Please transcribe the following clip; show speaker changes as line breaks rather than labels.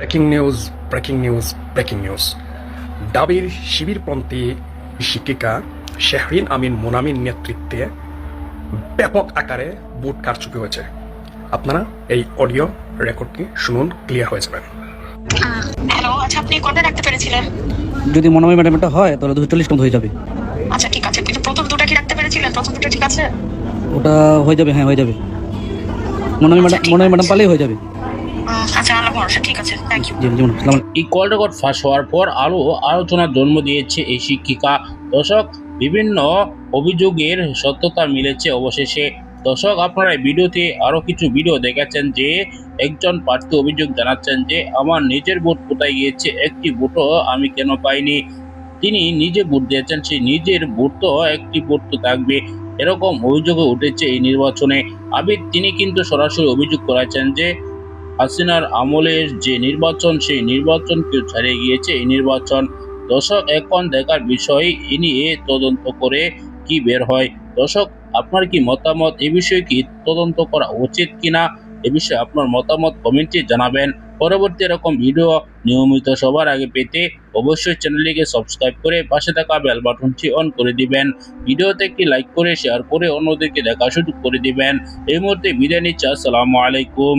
Breaking news breaking news breaking news. ডাবির শিবিরপন্থী শিক্ষিকা শেহরিন আমিন মোনামিন নেতৃত্বে ব্যাপক আকারে বুট কারচুপি হয়েছে। আপনারা এই অডিও রেকর্ডটি শুনুন ক্লিয়ার হয়ে যাবেন।
হ্যালো আচ্ছা আপনি রাখতে পেরেছিলেন?
যদি মনোময় ম্যাডামটা হয় তাহলে দুশো চল্লিশ মতো হয়ে যাবে।
আচ্ছা ঠিক আছে। কিন্তু প্রথম দুটো কি রাখতে পেরেছিলেন? প্রথম দুটো ঠিক আছে?
ওটা হয়ে যাবে হ্যাঁ হয়ে যাবে। মনোময় ম্যাডাম মনোময় ম্যাডাম পালেই হয়ে যাবে।
আচ্ছা
এই কল রেকর্ড ফাঁস হওয়ার পর আরও আলোচনার জন্ম দিয়েছে এই শিক্ষিকা। দর্শক, বিভিন্ন অভিযোগের সত্যতা মিলেছে অবশেষে। দর্শক, আপনারা ভিডিওতে আরও কিছু ভিডিও দেখেছেন যে, একজন প্রার্থী অভিযোগ জানাচ্ছেন যে, আমার নিজের ভোট কোথায় গিয়েছে? একটি ভোটও আমি কেন পাইনি? তিনি নিজে ভোট দিয়েছেন সেই নিজের ভোট একটি ভোট তো থাকবে। এরকম অভিযোগে উঠেছে এই নির্বাচনে। আবিদ, তিনি কিন্তু সরাসরি অভিযোগ করেছেন যে হাসিনার আমলের যে নির্বাচন, সেই নির্বাচনকে ছাড়িয়ে গিয়েছে এই নির্বাচন। দর্শক, এখন দেখার বিষয় এ নিয়ে তদন্ত করে কি বের হয়। দর্শক, আপনার কি মতামত? এ বিষয়ে কি তদন্ত করা উচিত কিনা? এ বিষয়ে আপনার মতামত কমেন্টে জানাবেন। পরবর্তী এরকম ভিডিও নিয়মিত সবার আগে পেতে অবশ্যই চ্যানেলটিকে সাবস্ক্রাইব করে পাশে থাকা বেল বাটনটি অন করে দিবেন। ভিডিওতে একটি লাইক করে, শেয়ার করে অন্যদেরকে দেখা সুযোগ করে দিবেন। এই মুহূর্তে বিদায় নিচ্ছি। আসসালামু আলাইকুম।